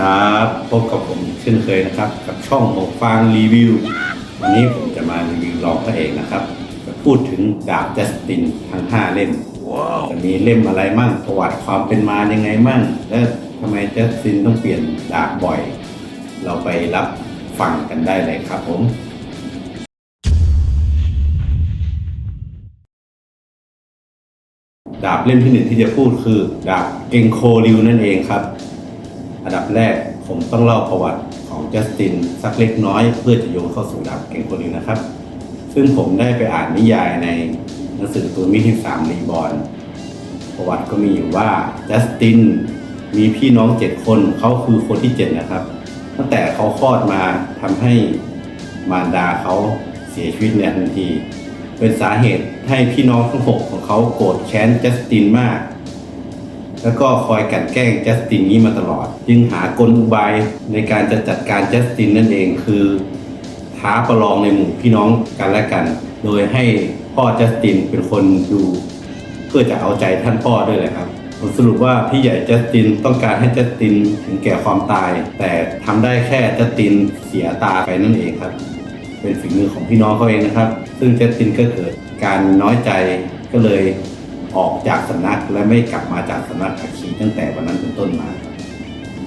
วัสดีครับพบกับผมเช่นเคยนะครับ กับช่องหกฟางรีวิว วันนี้ผมจะมารีวิวรองพระเอกนะครับจะพูดถึงดาบจัสตินทั้ง5เล่มจะมีเล่มอะไรมั่งประวัติความเป็นมายังไงมั่ง และทำไมจัสตินต้องเปลี่ยนดาบบ่อย เราไปรับฟังกันได้เลยครับผมดาบเล่มที่หนึ่งที่จะพูดคือ ดาบเกงโคริวนั่นเองครับ อันดับแรกผมต้องเล่าประวัติของจัสตินสักเล็กน้อยเพื่อจะโยงเข้าสู่ดาบเก่งโคริวนะครับ ซึ่งผมได้ไปอ่านนิยายในหนังสือตัวมิที่สามรีบอร์นประวัติก็มีอยู่ว่าจัสตินมีพี่น้องเจ็ดคนเขาคือคนที่เจ็ดนะครับ ตั้งแต่เขาคลอดมาทำให้มารดาเขาเสียชีวิตในทันที เป็นสาเหตุให้พี่น้องทั้งหกของเขาโกรธแค้นจัสตินมาก แล้วก็คอยกันแกล้งจัสตินนี้มาตลอด จึงหากลอุบายในการจะจัดการจัสตินนั่นเองคือท้าประลองในหมู่พี่น้องกันและกัน โดยให้พ่อจัสตินเป็นคนดูเพื่อจะเอาใจท่านพ่อด้วยแหละครับผลสรุปว่าพี่ใหญ่จัสตินต้องการให้จัสตินถึงแก่ความตาย แต่ทำได้แค่จัสตินเสียตาไปนั่นเองครับ เป็นฝีมือของพี่น้องเขาเองนะครับ ซึ่งจัสตินก็เกิดการน้อยใจก็เลย ออกจากสำนักและไม่กลับมาจากสำนักอัคคีตั้งแต่วันนั้นเป็นต้นมา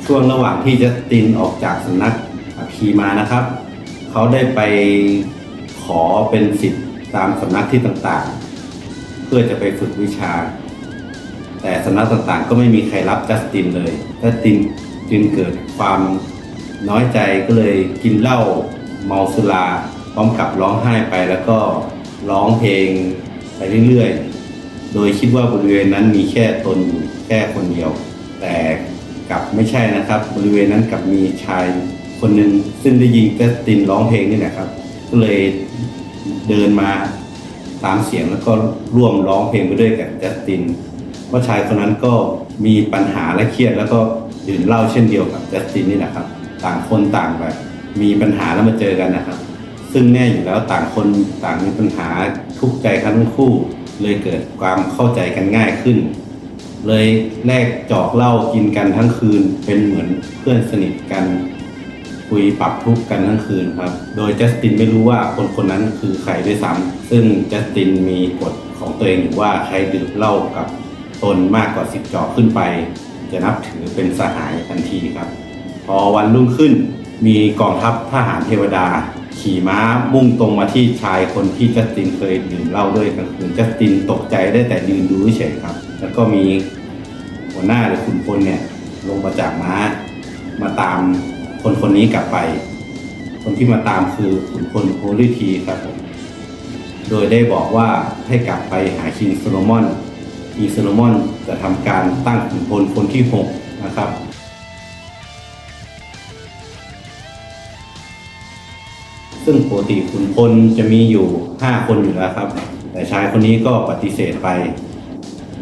ช่วงระหว่างที่จัสตินออกจากสำนักอัคคีมานะครับ เขาได้ไปขอเป็นสิทธิ์ตามสำนักที่ต่างๆ เพื่อจะไปฝึกวิชา แต่สำนักต่างๆ ก็ไม่มีใครรับจัสตินเลยจัสตินจึงเกิดความน้อยใจก็เลยกินเหล้าเมาสุราพร้อมกับร้องไห้ไปแล้วก็ร้องเพลงไปเรื่อยๆ โดยคิดว่าบริเวณนั้นมีแค่ตนอยู่แค่คนเดียว แต่กลับไม่ใช่นะครับ บริเวณนั้นกลับมีชายคนหนึ่งซึ่งได้ยินจัสตินร้องเพลงนี่แหละครับ ก็เลยเดินมาตามเสียงแล้วก็ร่วมร้องเพลงไปด้วยกับจัสตินว่าชายคนนั้นก็มีปัญหาและเครียดแล้วก็ดื่มเหล้าเช่นเดียวกับจัสตินนี่แหละครับ ต่างคนต่างแบบมีปัญหาแล้วมาเจอกันนะครับ ซึ่งแน่อยู่แล้วต่างคนต่างมีปัญหาทุกข์ใจกันทั้งคู่ เลยเกิดความเข้าใจกันง่ายขึ้น เลยแลกจอกเหล้ากินกันทั้งคืน เป็นเหมือนเพื่อนสนิทกัน คุยปรับทุกข์กันทั้งคืนครับ โดยจัสตินไม่รู้ว่าคนคนนั้นคือใครด้วยซ้ำซึ่งจัสตินมีกฎของตัวเองอยู่ว่าใครดื่มเหล้ากับตนมากกว่าสิบจอกขึ้นไป จะนับถือเป็นสหายทันทีครับ พอวันรุ่งขึ้นมีกองทัพทหารเทวดา ขี่ม้ามุ่งตรงมาที่ชายคนที่จัสตินเคยดื่มเหล้าด้วยกลางคืนจัสตินตกใจได้แต่ยืนดูเฉยครับ แล้วก็มีหัวหน้าหรือขุนพลเนี่ยลงมาจากม้า มาตามคนคนนี้กลับไป คนที่มาตามคือขุนพลโพลิทีครับผมโดยได้บอกว่าให้กลับไปหาคิงโซโลมอนคิงโซโลมอนจะทำการตั้งขุนพลคนที่6นะครับ ซึ่งปกติขุนพลจะมีอยู่ 5 คนอยู่แล้วครับ แต่ชายคนนี้ก็ปฏิเสธไป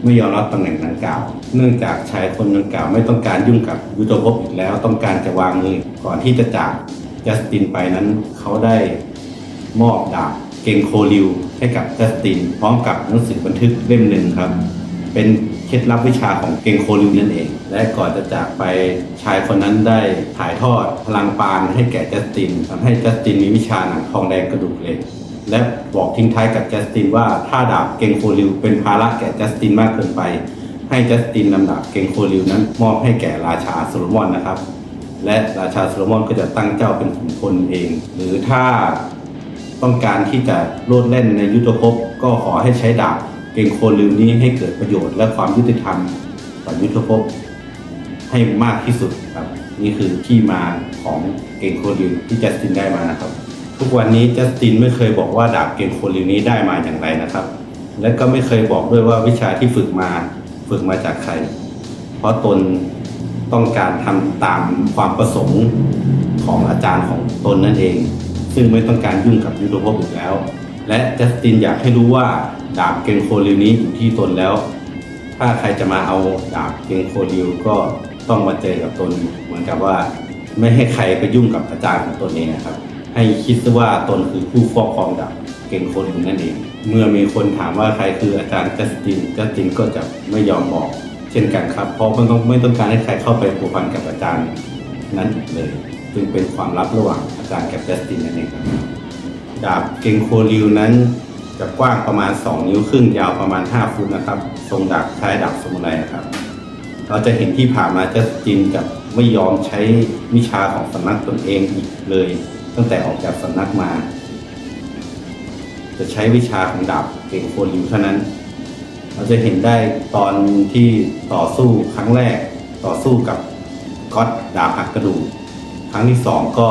ไม่ยอมรับตำแหน่งดังกล่าว เนื่องจากชายคนดังกล่าวไม่ต้องการยุ่งกับยุทธภพอีกแล้วต้องการจะวางมือก่อนที่จะจากจัสตินไปนั้นเขาได้มอบดาบเกงโคลิวให้กับจัสติน พร้อมกับหนังสือบันทึกเล่มหนึ่งครับ เป็น เคล็ดลับวิชาของเกงโคลิวนั่นเอง และก่อนจะจากไปชายคนนั้นได้ถ่ายทอดพลังปานให้แก่จัสตินทำให้จัสตินมีวิชาหนังทองแดงกระดูกเหล็กและบอกทิ้งท้ายกับจัสตินว่าถ้าดาบเกงโคลิวเป็นภาระแก่จัสตินมากเกินไป ให้จัสตินนำดาบเกงโคลิวนั้นมอบให้แก่ราชาโซโลมอนนะครับ และราชาโซโลมอนก็จะตั้งเจ้าเป็นขุนพลเอง หรือถ้าต้องการที่จะโลดเล่นในยุทธภพก็ขอให้ใช้ดาบ เกงโคลิวนี้ให้เกิดประโยชน์และความยุติธรรมต่อยุทธภพให้มากที่สุดครับ นี่คือที่มาของเกงโคลิวที่จัสตินได้มานะครับ ทุกวันนี้จัสตินไม่เคยบอกว่าดาบเกงโคลิวนี้ได้มาอย่างไรนะครับ และก็ไม่เคยบอกด้วยว่าวิชาที่ฝึกมาฝึกมาจากใคร เพราะตนต้องการทำตามความประสงค์ของอาจารย์ของตนนั่นเอง ซึ่งไม่ต้องการยุ่งกับยุทธภพอีกแล้ว และจัสตินอยากให้รู้ว่า ดาบเกงโคลิวนี้อยู่ที่ตนแล้ว ถ้าใครจะมาเอาดาบเกงโคลิวก็ต้องมาเจอกับตนเหมือนกับว่า ไม่ให้ใครไปยุ่งกับอาจารย์ของตนเองนะครับ ให้คิดซะว่าตนคือผู้ครอบครองดาบเกงโคลิวนั่นเอง เมื่อมีคนถามว่าใครคืออาจารย์จัสตินจัสตินก็จะไม่ยอมบอก เช่นกันครับ เพราะมันต้องไม่ต้องการให้ใครเข้าไปผูกพันกับอาจารย์นั้นเลยจึงเป็นความลับระหว่างอาจารย์กับจัสตินนั่นเองครับดาบเกงโคริวนั้น จะกว้างประมาณ 2 นิ้วครึ่งยาวประมาณ 5 ฟุตนะครับ ทรงดาบคล้ายดาบสมุไรนะครับ เราจะเห็นที่ผ่านมาจัสตินจะไม่ยอมใช้วิชาของสำนักตนเองอีกเลย ตั้งแต่ออกจากสำนักมา จะใช้วิชาของดาบเก่งโคลิวเท่านั้น เราจะเห็นได้ตอนที่ต่อสู้ครั้งแรกต่อสู้กับก๊อตดาบหักกระดูกครั้งที่สองก็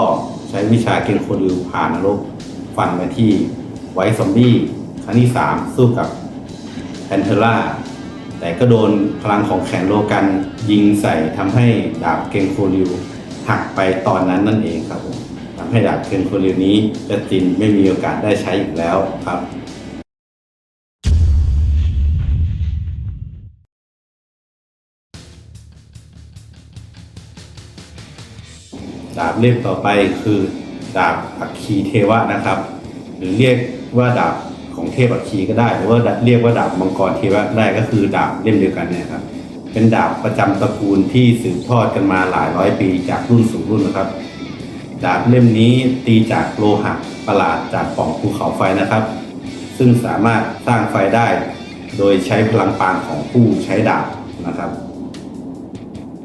ใช้วิชาเก่งโคลิวผ่านนรกฟันไปที่ ไวท์ซอมบี้ครั้งที่สามสู้กับแพนเทล่าแต่ก็โดนพลังของแขนโลกันยิงใส่ทำให้ดาบเกงโคริวหักไปตอนนั้นนั่นเองครับผมทำให้ดาบเกงโคริวนี้จัสตินไม่มีโอกาสได้ใช้อีกแล้วครับดาบเล่มต่อไปคือดาบอัคคีเทวะนะครับ หรือเรียก ว่าดาบของเทพอัคคีก็ได้ หรือว่าเรียกว่าดาบมังกรเทวะได้ก็คือดาบเล่มเดียวกันเนี่ยครับเป็นดาบประจำตระกูลที่สืบทอดกันมาหลายร้อยปีจากรุ่นสู่รุ่นนะครับ ดาบเล่มนี้ตีจากโลหะประหลาดจากป่องภูเขาไฟนะครับ ซึ่งสามารถสร้างไฟได้ โดยใช้พลังปานของผู้ใช้ดาบนะครับ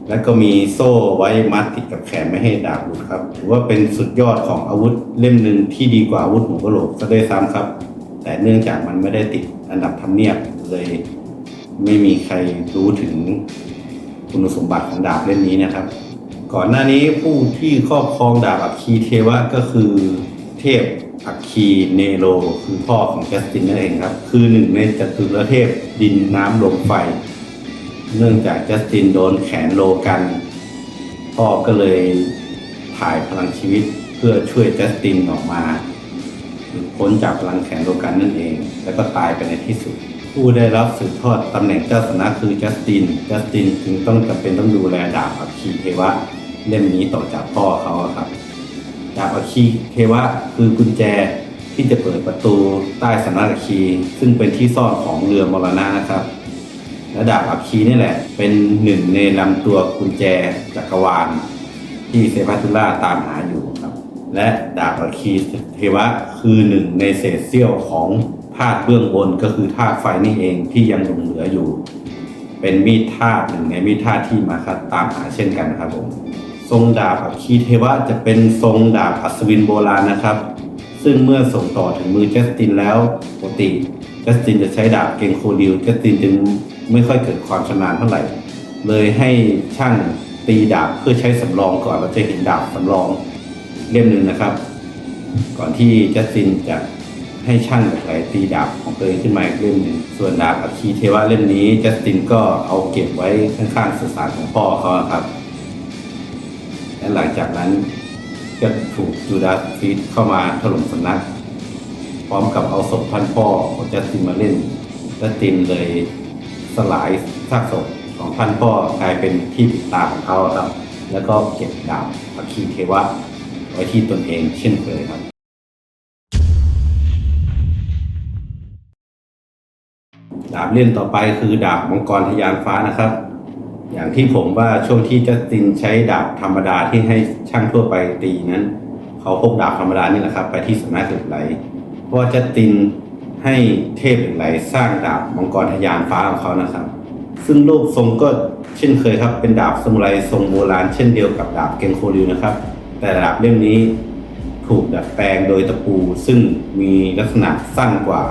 และก็มีโซ่ไว้มัดติดกับแขนไม่ให้ดาบหลุดครับถือว่าเป็นสุดยอดของอาวุธเล่มหนึ่งที่ดีกว่าอาวุธหัวกะโหลกซะด้วยซ้ำครับ แต่เนื่องจากมันไม่ได้ติดอันดับทำเนียบเลย ไม่มีใครรู้ถึงคุณสมบัติของดาบเล่มนี้นะครับ ก่อนหน้านี้ผู้ที่ครอบครองดาบอัคคีเทวะก็คือเทพอัคคีเนโรคือพ่อของจัสตินนั่นเองครับ คือหนึ่งในจตุรเทพดินน้ำลมไฟ เนื่องจากจัสตินโดนแขนโลกัน พ่อก็เลยถ่ายพลังชีวิตเพื่อช่วยจัสตินออกมาพ้นจากพลังแขนโลกันนั่นเอง แล้วก็ตายไปในที่สุด ผู้ได้รับสืบทอดตำแหน่งเจ้าสำนักคือจัสติน จัสตินจึงต้องจำเป็นต้องดูแลดาบอัคคีเทวะเล่มนี้ต่อจากพ่อเขาครับ ดาบอัคคีเทวะคือกุญแจที่จะเปิดประตูใต้สำนักอัคคีซึ่งเป็นที่ซ่อนของเรือมรณะนะครับ และดาบอัคคีนี่แหละ เป็นหนึ่งในลำตัวกุญแจจักรวาล ที่เซฟาตุล่าตามหาอยู่ครับ และดาบอัคคีเทวะคือหนึ่งในเศษเสี้ยวของธาตุเบื้องบนก็คือธาตุไฟนี่เองที่ยังหลงเหลืออยู่ เป็นมีดธาตุหนึ่งในมีดธาตุที่มาคัดตามหาเช่นกันครับผมทรงดาบอัคคีเทวะจะเป็นทรงดาบอัศวินโบราณนะครับ ซึ่งเมื่อส่งต่อถึงมือจัสตินแล้วปกติจัสตินจะใช้ดาบเกงโคดิลจัสตินจึง ไม่ค่อยเกิดความชำนาญเท่าไหร่ เลยให้ช่างตีดาบเพื่อใช้สำรองก่อนเราจะเห็นดาบสำรองเล่มหนึ่งนะครับ ก่อนที่จัสตินจะให้ช่างกับใครตีดาบของตัวเองขึ้นมาอีกเล่มหนึ่งส่วนดาบอัคคีเทวะเล่มนี้จัสตินก็เอาเก็บไว้ข้างๆสุสานของพ่อเขาครับ และหลังจากนั้นก็ถูกจูดาสฟีดเข้ามาถล่มสำนัก พร้อมกับเอาศพท่านพ่อของจัสตินมาเล่นจัสตินเลย สลายซากศพของท่านพ่อกลายเป็นที่ติดตาของเขาครับ แล้วก็เก็บดาบอัคคีเทวะไว้ที่ตนเองเช่นเคยครับดาบเล่นต่อไปคือดาบมังกรทะยานฟ้านะครับ อย่างที่ผมว่าช่วงที่จัสตินใช้ดาบธรรมดาที่ให้ช่างทั่วไปตีนั้น เขาพกดาบธรรมดานี่แหละครับ ไปที่สำนักเหล็กไหลเพราะจัสติน ให้เทพเหล็กไหลสร้างดาบมังกรทยานฟ้าของเขานะครับ ซึ่งรูปทรงก็เช่นเคยครับ เป็นดาบสมุไรทรงโบราณเช่นเดียวกับดาบเกงโคริวนะครับ แต่ดาบเล่มนี้ถูกดัดแปลงโดยตะปู ซึ่งมีลักษณะสั้นกว่า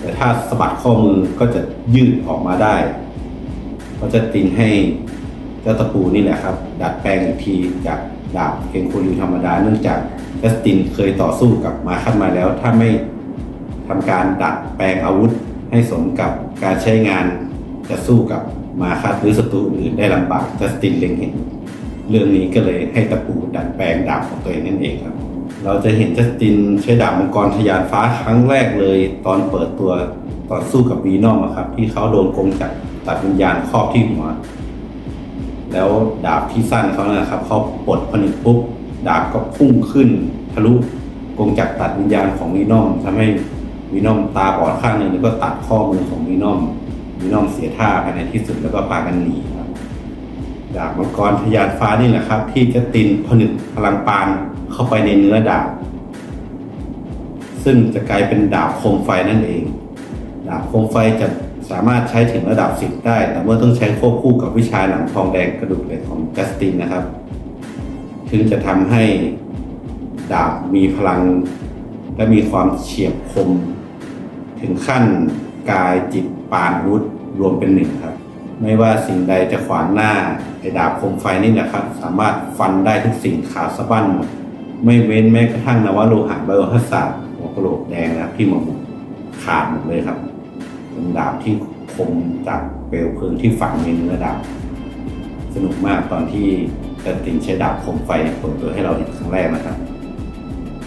แต่ถ้าสะบัดข้อมือก็จะยืดออกมาได้ ก็จะตินให้เจ้าตะปูนี่แหละครับ ดัดแปลงอีกทีจากดาบเกงโคริวธรรมดาเนื่องจากจัสตินเคยต่อสู้กับมาคัดมาแล้วถ้าไม่ ทำการดัดแปลงอาวุธให้สมกับการใช้งานจะสู้กับมาคัดหรือศัตรูอื่นได้ลำบากจัสตินเล็งเห็นเรื่องนี้ก็เลยให้ตะปูดัดแปลงดาบของตัวเองนั่นเองครับ เราจะเห็นจัสตินใช้ดาบมังกรทะยานฟ้าครั้งแรกเลย ตอนเปิดตัวตอนสู้กับวีนอมครับที่เขาโดนกงจักรตัดวิญญาณครอบที่หัว แล้วดาบที่สั้นเขานะครับเขาปลดผนึกปุ๊บดาบก็พุ่งขึ้นทะลุกงจักรตัดวิญญาณของวีนอมทำให้ วีนอมตาบอดข้างหนึ่งแล้วก็ตัดข้อมือของวีนอมมีนองเสียท่าภายในที่สุดแล้วก็พากันหนีครับดาบมังกรทยานฟ้านี่แหละครับ ที่จะตินผนึกพลังปานเข้าไปในเนื้อดาบ ซึ่งจะกลายเป็นดาบคมไฟนั่นเอง ดาบคมไฟจะสามารถใช้ถึงระดับสิบได้ แต่เมื่อต้องใช้ควบคู่กับวิชาหนังทองแดงกระดูกเหล็กของจัสตินนะครับ ถึงจะทำให้ดาบมีพลัง และมีความเฉียบคม ถึงขั้นกายจิตปานอาวุธรวมเป็นหนึ่งครับ ไม่ว่าสิ่งใดจะขวางหน้าไอ้ดาบคมไฟนี่นะครับ สามารถฟันได้ทุกสิ่งขาดสะบั้นหมดไม่เว้นแม้กระทั่งนวโลหะไบโอฮัสสาหัวกะโหลกแดงนะครับที่มาบุกขาดหมดเลยครับเป็นดาบที่คมจากเปลวเพลิงที่ฝังในเนื้อดาบสนุกมากตอนที่จะตินใช้ดาบคมไฟเปิดตัวให้เราเห็นครั้งแรกนะครับ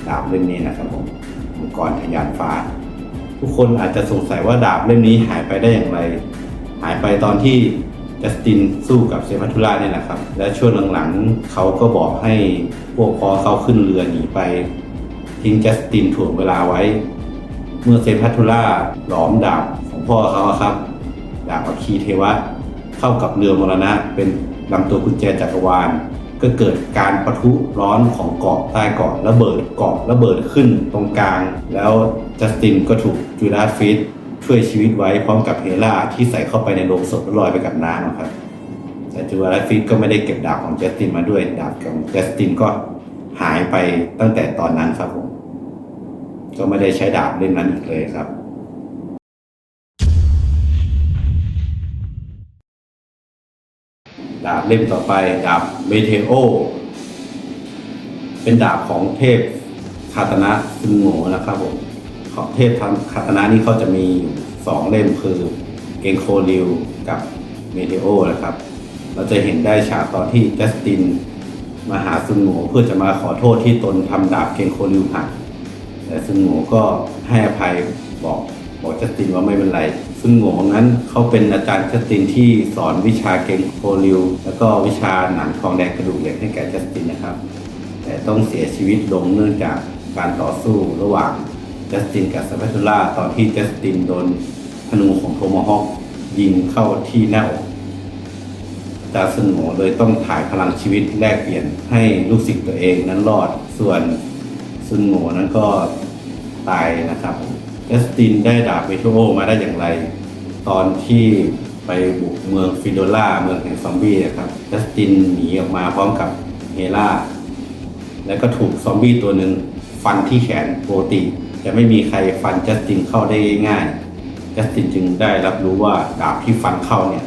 ดาบเล่มนี้นะครับผมมังกรทะยานฟ้า ทุกคนอาจจะสงสัยว่าดาบเล่มนี้หายไปได้อย่างไร หายไปตอนที่จัสตินสู้กับเซพัทุล่าเนี่ยแหละครับ และช่วงหลังๆเขาก็บอกให้พวกพอเขาขึ้นเรือหนีไปทิ้งจัสตินถ่วงเวลาไว้ เมื่อเซพัทุล่าหลอมดาบของพ่อเขาครับ ดาบอัคคีเทวะ เข้ากับเรือมรณะ เป็นลำตัวกุญแจจักรวาล ก็เกิดการประทุร้อนของเกาะใต้เกาะระเบิดเกาะระเบิดขึ้นตรงกลาง แล้ว จัสตินก็ถูกจูราสฟิตช่วยชีวิตไว้พร้อมกับเฮล่าที่ใส่เข้าไปในโลงศพแล้วลอยไปกับน้ำครับแต่จูราสฟิตก็ไม่ได้เก็บดาบของจัสตินมาด้วยดาบของจัสตินก็หายไปตั้งแต่ตอนนั้นครับผมก็ไม่ได้ใช้ดาบเล่มนั้นอีกเลยครับดาบเล่มต่อไปดาบเมเทโอ เป็นดาบของเทพคาตนะซึงโง่นะครับผม ของเทพทำคาตนะนี่เขาจะมีสองเล่มคือเกงโคริวกับเมเทโอนะครับ เราจะเห็นได้ฉากตอนที่จัสตินมาหาซึงโงเพื่อจะมาขอโทษที่ตนทำดาบเกงโคริวหักแต่ซึ่งโงก็ให้อภัยบอกบอกจัสตินว่าไม่เป็นไร ซึ่งโง่นั้นเขาเป็นอาจารย์จัสตินที่สอนวิชาเกงโคลิวแล้วก็วิชาหนังทองแดงกระดูกเหล็กให้แก่จัสตินนะครับ แต่ต้องเสียชีวิตลงเนื่องจากการต่อสู้ระหว่าง จัสตินกับซาเปตูล่าตอนที่จัสตินโดนธนูของโทมาฮอกยิงเข้าที่หน้าอกอาจารย์ซึ่งโง่เลยต้องถ่ายพลังชีวิตแลกเปลี่ยนให้ลูกศิษย์ตัวเองนั้นรอดส่วนซุนโง่นั้นก็ตายนะครับจัสตินได้ดาบเมโทโอมาได้อย่างไร ตอนที่ไปบุกเมืองฟิโดล่าเมืองแห่งซอมบี้นะครับจัสตินหนีออกมาพร้อมกับเฮล่า แล้วก็ถูกซอมบี้ตัวหนึ่งฟันที่แขนโปกติ จะไม่มีใครฟันจัสตินเข้าได้ง่ายจัสตินจึงได้รับรู้ว่าดาบที่ฟันเข้าเนี่ย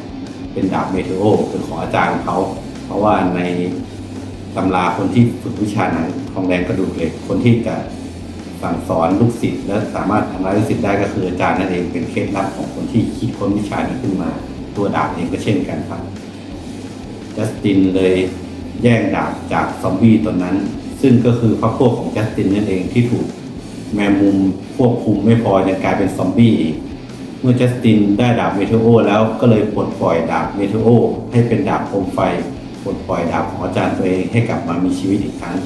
เป็นดาบเมเทโอเป็นของอาจารย์เขา เพราะว่าในตำราคนที่ฝึกวิชาหนังทองแดงกระดูกเหล็กคนที่จะสั่งสอนลูกศิษย์และสามารถทำร้ายลูกศิษย์ได้ก็คืออาจารย์นั่นเองเป็นเคล็ดลับของคนที่คิดค้นวิชานี้ขึ้นมา ตัวดาบเองก็เช่นกันครับจัสตินเลยแย่งดาบจากซอมบี้ตัวนั้น ซึ่งก็คือพรรคพวกของจัสตินนั่นเองที่ถูก แมงมุมควบคุมไม่พอยังกลายเป็นซอมบี้อีกเมื่อจัสตินได้ดาบเมเทโอแล้วก็เลยปลดปล่อยดาบเมเทโอให้เป็นดาบโคมไฟปลดปล่อยดาบของอาจารย์ตัวเองให้กลับมามีชีวิตอีกครั้ง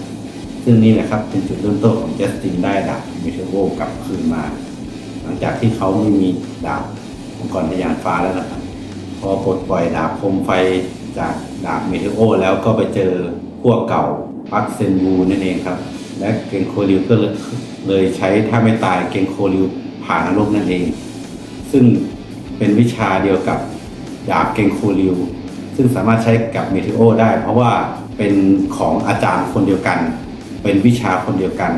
ซึ่งนี่แหละครับเป็นจุดเริ่มต้นของจัสตินได้ดาบเมเทโอกลับคืนมา หลังจากที่เขาไม่มีดาบมังกรทยานฟ้าแล้วนะครับพอปลดปล่อยดาบโคมไฟจากดาบเมเทโอแล้วก็ไปเจอพวกเก่าปักเซนวูนั่นเองครับ และเกงโคริวก็เลย เลยใช้ถ้าไม่ตายเกงโคริวผ่านนรกนั่นเอง ซึ่งเป็นวิชาเดียวกับดาบเกงโคริว ซึ่งสามารถใช้กับเมทิโอได้ เพราะว่าเป็นของอาจารย์คนเดียวกัน เป็นวิชาคนเดียวกัน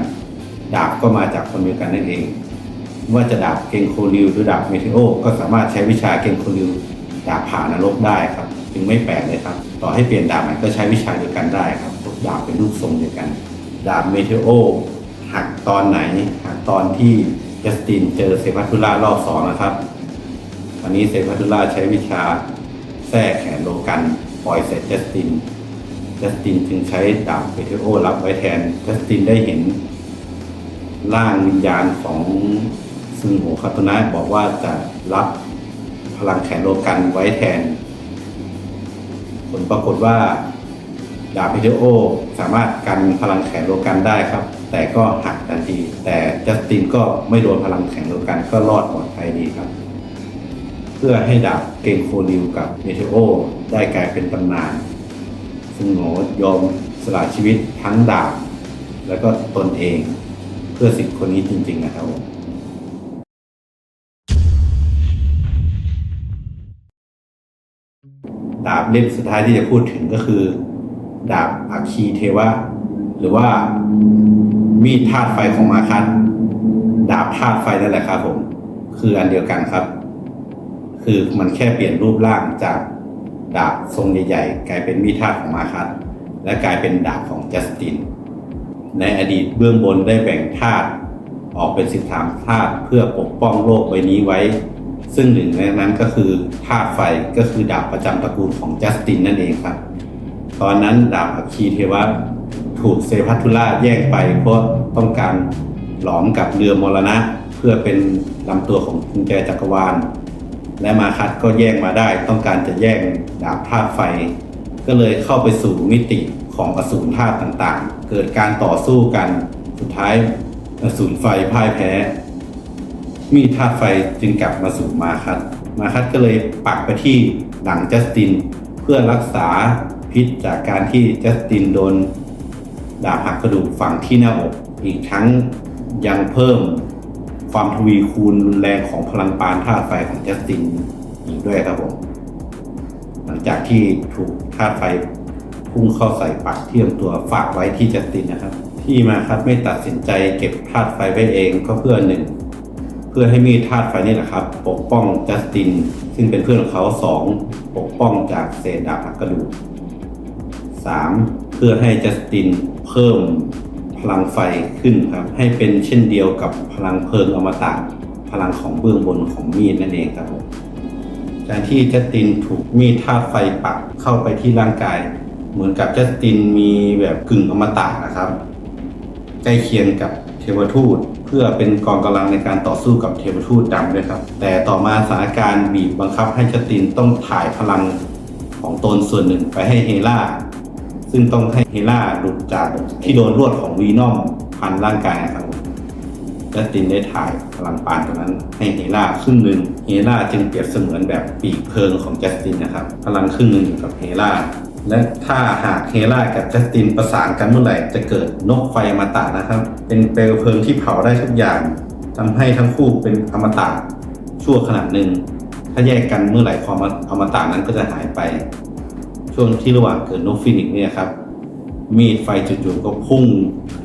ดาบก็มาจากคนเดียวกันนั่นเอง ว่าจะดาบเกงโคริวหรือดาบเมทิโอก็สามารถใช้วิชาเกงโคริวดาบผ่านนรกได้ครับ จึงไม่แปลกเลยครับ ต่อให้เปลี่ยนดาบมันก็ใช้วิชาเดียวกันได้ครับทุกดาบเป็นรูปทรงเดียวกัน ดาบเมทิโอ หักตอนไหนหักตอนที่จัสตินเจอเซพัทุล่ารอบสองนะครับอันนี้เซพัทุล่าใช้วิชาแทรกแขนโลกันปล่อยเสร็จจัสตินจัสตินจึงใช้ดาบเมเทโอรับไว้แทนจัสตินได้เห็นร่างวิญญาณของซึ่งโหคาโตนะบอกว่าจะรับพลังแขนโลกันไว้แทน ผลปรากฏว่าดาบเมเทโอสามารถกันพลังแขนโลกันได้ครับ แต่ก็หักทันที แต่จัสตินก็ไม่โดนพลังแขนโลกันก็รอดปลอดภัยดีครับ เพื่อให้ดาบเกงโคริวกับเมเทโอได้กลายเป็นตำนาน ซึ่งโง่ยอมสละชีวิตทั้งดาบ แล้วก็ตนเองเพื่อสิ่งคนนี้จริง ๆ นะครับผมดาบเล่มสุดท้ายที่จะพูดถึงก็คือ ดาบอัคคีเทวะ หรือว่า มีดธาตุไฟของมาคัตดาบธาตุไฟนั่นแหละครับผม คืออันเดียวกันครับ คือมันแค่เปลี่ยนรูปร่างจากดาบทรงใหญ่ๆ กลายเป็นมีดธาตุของมาคัตและกลายเป็นดาบของจัสติน ในอดีตเบื้องบนได้แบ่งธาตุออกเป็นสิบสามธาตุเพื่อปกป้องโลกใบนี้ไว้ ซึ่งหนึ่งในนั้นก็คือธาตุไฟก็คือดาบประจำตระกูลของจัสตินนั่นเองครับ ตอนนั้นดาบอัคคีเทวะ ถูกเซพัทุล่าแย่งไปเพราะต้องการหลอมกับเรือมรณะ เพื่อเป็นลำตัวของกุญแจจักรวาล และมาคัดก็แย่งมาได้ ต้องการจะแย่งดาบธาตุไฟ ก็เลยเข้าไปสู่มิติของอสูรธาตุต่างๆ เกิดการต่อสู้กันสุดท้ายอสูรไฟพ่ายแพ้ มีธาตุไฟจึงกลับมาสู่มาคัตมาคัตก็เลยปักไปที่หลังจัสติน เพื่อรักษาพิษจากการที่จัสตินโดน ดาบหักกระดูกฝังที่หน้าอก อีกทั้งยังเพิ่มความทวีคูณรุนแรงของพลังปานธาตุไฟของจัสตินอีกด้วยครับผม หลังจากที่ถูกธาตุไฟพุ่งเข้าใส่ปักเที่ลำตัวฝากไว้ที่จัสตินนะครับ ที่มาครับไม่ตัดสินใจเก็บธาตุไฟไว้เองก็เพื่อหนึ่งเพื่อให้มีธาตุไฟนี่แหละครับ ปกป้องจัสติน ซึ่งเป็นเพื่อนของเขาสองปกป้องจากเศษดาบหักกระดูกสามเพื่อให้จัสติน เพิ่มพลังไฟขึ้นครับ ให้เป็นเช่นเดียวกับพลังเพลิงอมตะพลังของเบื้องบนของมีดนั่นเองครับผมการที่จัสตินถูกมีดธาตุไฟปักเข้าไปที่ร่างกาย เหมือนกับจัสตินมีแบบกึ่งอมตะนะครับใกล้เคียงกับเทวทูต เพื่อเป็นกองกำลังในการต่อสู้กับเทวทูตดำด้วยครับ แต่ต่อมาสถานการณ์บีบบังคับให้จัสตินต้องถ่ายพลังของตนส่วนหนึ่งไปให้เฮล่า ซึ่งต้องให้เฮล่าหลุดจากที่โดนลวดของวีนอมพันร่างกายนะครับจัสตินได้ถ่ายพลังปานตรงนั้นให้เฮล่าครึ่งหนึ่งเฮล่าจึงเปรียบเสมือนแบบปีกเพลิงของจัสตินนะครับ พลังครึ่งหนึ่งอยู่กับเฮล่าและถ้าหากเฮล่ากับจัสตินประสานกันเมื่อไหร่จะเกิดนกไฟอมตะนะครับ เป็นเปลวเพลิงที่เผาได้ทุกอย่างทำให้ทั้งคู่เป็นอมตะชั่วขณะหนึ่งถ้าแยกกันเมื่อไหร่ความอมตะนั้นก็จะหายไป ช่วงที่ระหว่างเกิดนกฟินิกซ์เนี่ยครับมีดไฟจู่ๆก็พุ่ง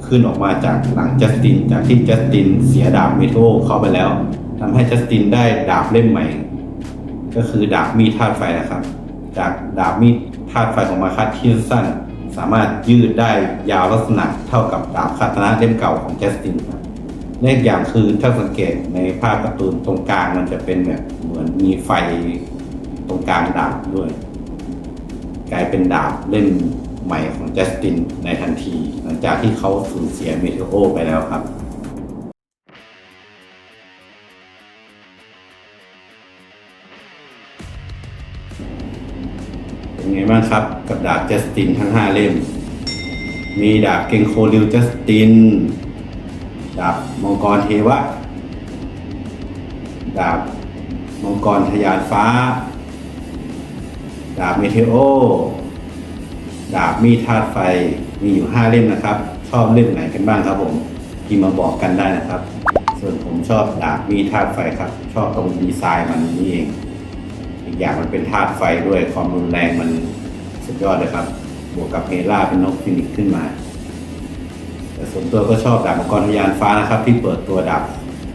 ขึ้นออกมาจากหลังจัสติน จากที่จัสตินเสียดาบเมโทเข้าไปแล้วทำให้จัสตินได้ดาบเล่มใหม่ ก็คือดาบมีดธาตุไฟนะครับ จากดาบมีดธาตุไฟของมาคัตที่สั้น สามารถยืดได้ยาวลักษณะเท่ากับดาบคาตนะเล่มเก่าของจัสตินครับและอีกอย่างคือถ้าสังเกตในภาพการ์ตูนตรงกลางมันจะเป็นแบบเหมือนมีไฟตรงกลางดาบด้วย กลายเป็นดาบเล่มใหม่ของจัสตินในทันที หลังจากที่เขาสูญเสียเมเทโอไปแล้วครับเป็นไงบ้างครับ กับดาบจัสตินทั้ง 5 เล่ม มีดาบเกงโคริวจัสติน ดาบมังกรเทวะ ดาบมังกรทยานฟ้า ดาบเมเทโอ ดาบมีดธาตุไฟมีอยู่ 5 เล่มนะครับ ชอบเล่มไหนกันบ้างครับผมพิมมาบอกกันได้นะครับ ส่วนผมชอบดาบมีดธาตุไฟครับ ชอบตรงดีไซน์มันนี่เอง อีกอย่างมันเป็นธาตุไฟด้วยความรุนแรงมันสุดยอดเลยครับ บวกกับเฮล่าเป็นนกฟินิกขึ้นมาแต่ส่วนตัวก็ชอบดาบมังกรทยานฟ้านะครับ ที่เปิดตัวดาบ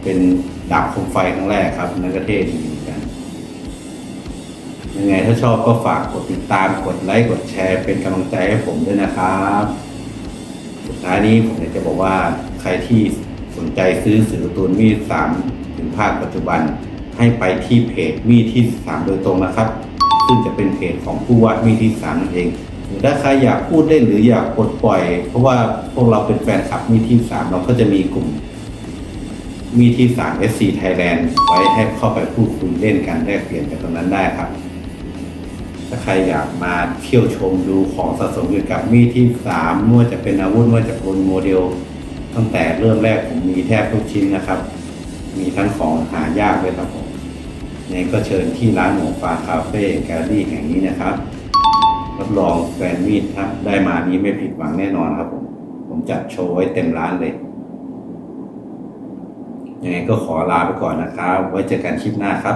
เป็นดาบคมไฟครั้งแรกครับนั่นก็เท่ดี ยังไงถ้าชอบก็ฝากกดติดตามกดไลค์กดแชร์ เป็นกำลังใจให้ผมด้วยนะครับสุดท้ายนี้ผมอยากจะบอกว่าใครที่สนใจซื้อสื่อตูนมีดสามถึงภาคปัจจุบัน ให้ไปที่เพจมีดที่สามโดยตรงนะครับ ซึ่งจะเป็นเพจของผู้วาดมีดที่สามนั่นเองหรือถ้าใครอยากพูดเล่นหรืออยากปลดปล่อย เพราะว่าพวกเราเป็นแฟนคลับมีดที่สามเราก็จะมีกลุ่มมีที่สาม SC Thailand ไว้ให้เข้าไปพูดคุยเล่นกันแลกเปลี่ยนกันตรงนั้นได้ครับ ถ้าใครอยากมาเที่ยวชมดูของสะสมเกี่ยวกับมีดที่สามไม่ว่าจะเป็นอาวุธไม่ว่าจะเป็นโมเดล ตั้งแต่เริ่มแรกผมมีแทบทุกชิ้นนะครับ มีทั้งของหายากเลยครับผมยังไงก็เชิญที่ร้านหมูฟาคาเฟ่แกลลี่แห่งนี้นะครับ รับรองแฟนมีดครับได้มานี้ไม่ผิดหวังแน่นอนครับผม ผมจัดโชว์ไว้เต็มร้านเลยยังไงก็ขอลาไปก่อนนะครับ ไว้เจอกันคลิปหน้าครับ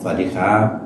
สวัสดีครับ